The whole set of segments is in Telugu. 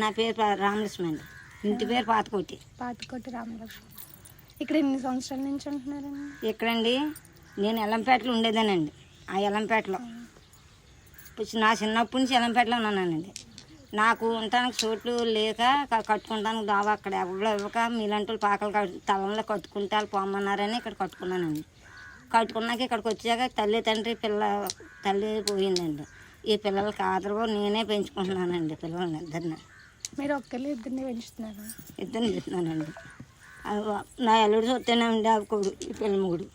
నా పేరు రామలక్ష్మి అండి. ఇంటి పేరు పాతకోటి. పాతికోటి రామలక్ష్మి. ఇక్కడ ఎన్ని సంవత్సరాల నుంచి ఉంటున్నారండి ఇక్కడండి నేను ఎల్లంపేటలో ఉండేదానండి. ఆ ఎల్లంపేటలో. నా చిన్నప్పటి నుంచి ఎల్లంపేటలో ఉన్నానండి. నాకు ఉండటానికి చోట్లు లేక కట్టుకుంటానికి దావా అక్కడ ఎవరు ఇవ్వక మీలాంటి వాళ్ళు పాకలు తలంలో కట్టుకుంటే వాళ్ళు పోమన్నారని ఇక్కడ కట్టుకున్నానండి. కట్టుకున్నాక ఇక్కడికి వచ్చాక తల్లి తండ్రి పిల్ల తల్లి పోయిందండి. ఈ పిల్లలకి ఆదరవు నేనే పెంచుకుంటున్నానండి పిల్లల్ని ఇద్దరిని మీరు ఒక్కళ్ళు ఇద్దరిని పెంచుతున్నారు? ఇద్దరిని చెప్తున్నానండి నా ఎల్లుడు చూస్తేనే ఆ కొడు ఈ పిల్ల ముగుడు.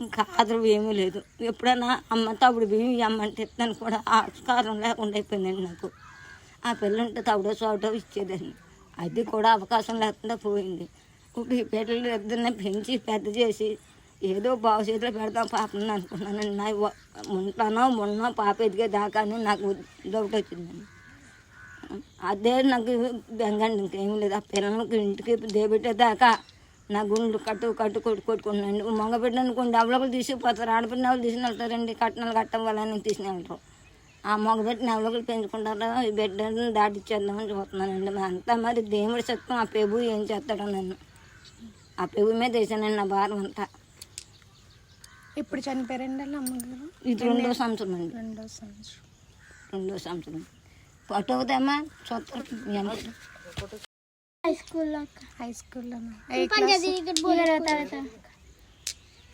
ఇంకా ఆదరవు ఏమీ లేదు. ఎప్పుడైనా అమ్మ తప్పుడు బియ్యం ఇవ్వమంటే ఇస్తాను కూడా ఆస్కారం లేకుండా అయిపోయిందండి నాకు. ఆ పిల్ల ఉంటే తవుడో చోటో ఇచ్చేదాన్ని అది కూడా అవకాశం లేకుండా పోయింది. ఇప్పుడు ఈ పిల్లలు ఇద్దరిని పెంచి పెద్ద చేసి ఏదో బాగు చేతిలో పెడదాం పాపని అనుకున్నాను నా ఉంటానో మొన్నో పాప ఎదిగే దాకా అని నాకు డౌట్ వచ్చిందండి. అదే నాకు బెంగండి ఇంకేం లేదు. ఆ పిల్లలకి ఇంటికి దేబెట్టేదాకా నా గుండు కట్టు కట్టు కొట్టు కొట్టుకున్నాండి మగ బిడ్డ అనుకోండి డబ్బులకు తీసుకుపోతారు. ఆడపిల్ల వాళ్ళు తీసుకుని వెళ్తారండి? కట్నాలు కట్టం వాళ్ళని తీసుకుని వెళ్తారు ఆ మగ బిడ్డని ఎవరికి పెంచుకుంటారో? ఈ బిడ్డని దాటిచ్చేద్దామని చూస్తున్నానండి. అంతా మరి దేవుడి సత్వం. ఆ పెబు ఏం చేస్తాడో నన్ను ఆ పెబు మీద వేసానండి నా భారం అంతా. ఇప్పుడు చనిపోయారండి అమ్మగారు ఇది రెండో సంవత్సరం అండి. రెండో సంవత్సరం. రెండో సంవత్సరం. ఫోటో అవుతామా చూస్తారు మీ అందరూ హై స్కూల్లో హై స్కూల్లో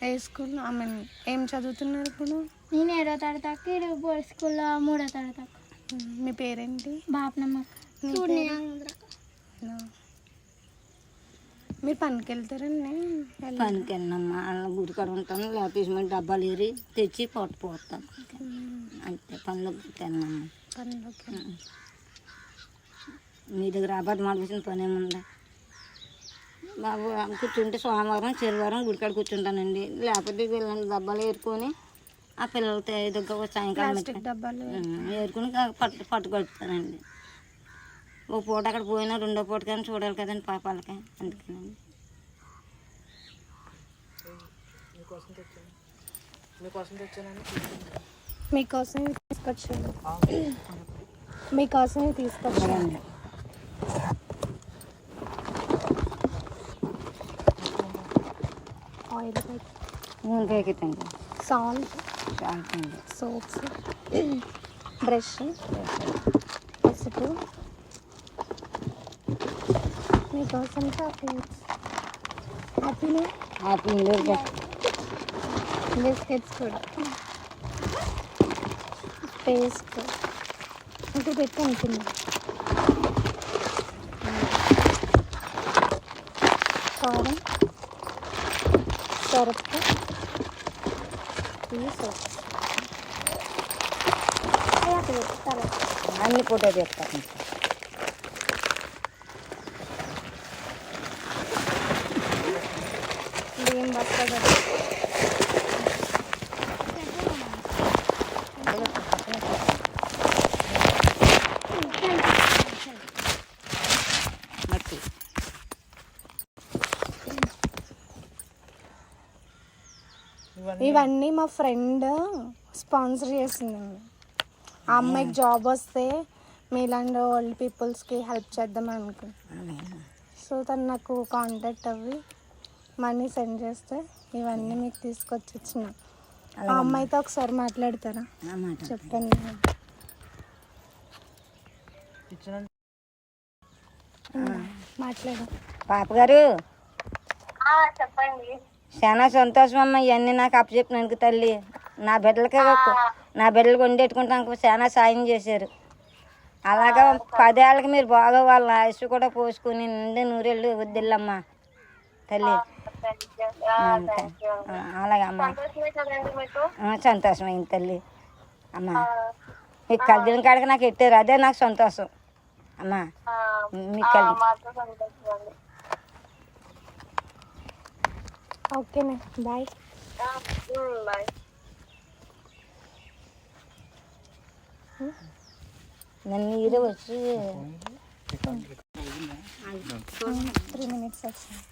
ఏ స్కూల్లో ఐ మీన్ ఏం చదువుతున్నారు ఇప్పుడు? నేను ఏడో తరగతి ఇక్కడ బోర్డ్ స్కూల్లో మూడో తరగతి మీ పేరేంటి? బాపనమ్మ. మీరు పనికి వెళ్తారండి? పనికి వెళ్ళినమ్మా. అలా గుడి కాడ ఉంటాను. లేకపోతే డబ్బాలు ఏరి తెచ్చి పొట్ట పోతాను అంతే. పనులకు వెళ్ళినమ్మా మీ దగ్గర అబద్ధం ఆడిపించిన పని ఏముందా? బాబు కూర్చుంటే సోమవారం శనివారం గుడికాడ కూర్చుంటానండి. లేకపోతే వీళ్ళని డబ్బాలు ఏరుకొని ఆ పిల్లలతో దగ్గర సాయంకాలం ప్లాస్టిక్ డబ్బాలు ఏరుకుని. కా- పట్టు పట్టు కడుపుతానండి. ఓ పూట అక్కడ పోయినా రెండో పూట కానీ చూడాలి కదండి పాపాలకి. అందుకనండి. మీకోసం ఇవి తీసుకొచ్చాను మీకోసం ఇవి తీసుకొచ్చాను అలాగండి ఆయిల్ ప్యాకెట్ నూనె ప్యాకెట్ అండి సాల్ట్ సాల్ట్ అండి సోప్స్ బ్రష్ పసుపు మీకోసం చాక్లెట్స్ హ్యాపీనే హ్యాపీ ఇండోర్ బిస్కెట్స్ కూడా పేస్ట్ ఇంకా పెట్టి ఉంటుంది కారం సరప్ ఈ సోప్స్ అన్ని ఫోటో తీస్తాను బియ్యం బస్తా ఇవన్నీ. మా ఫ్రెండ్ స్పాన్సర్ చేసిందండి. ఆ అమ్మాయికి జాబ్ వస్తే మీలాంటి ఓల్డ్ పీపుల్స్కి హెల్ప్ చేద్దాం అనుకున్నాను సో తను నాకు కాంటాక్ట్ అవ్వి మనీ సెండ్ చేస్తే ఇవన్నీ మీకు తీసుకొచ్చి ఇచ్చిన ఆ అమ్మాయితో ఒకసారి మాట్లాడతారా? చెప్పండి. మాట్లాడు. పాప గారు చెప్పండి. చాలా సంతోషం అమ్మ ఇవన్నీ నాకు అప్పచెప్పినందుకు తల్లి. నా బిడ్డలకే నా బిడ్డలు వండెట్టుకుంటానికి చాలా సాయం చేశారు. అలాగా పదేళ్ళకి మీరు బాగా వాళ్ళ ఆయుష్ కూడా పోసుకుని నిండు నూరేళ్ళు వద్దిల్లమ్మా. తల్లి. అలాగే అమ్మ. ఆ, సంతోషమైంది తల్లి. అమ్మా. మీకు కల్దిన కాడికి నాకు ఎట్టారు? అదే నాకు సంతోషం. అమ్మా. మీకు కలిగి ఓకేనే బాయ్ నన్ను మీరే వచ్చి త్రీ మినిట్స్ వచ్చింది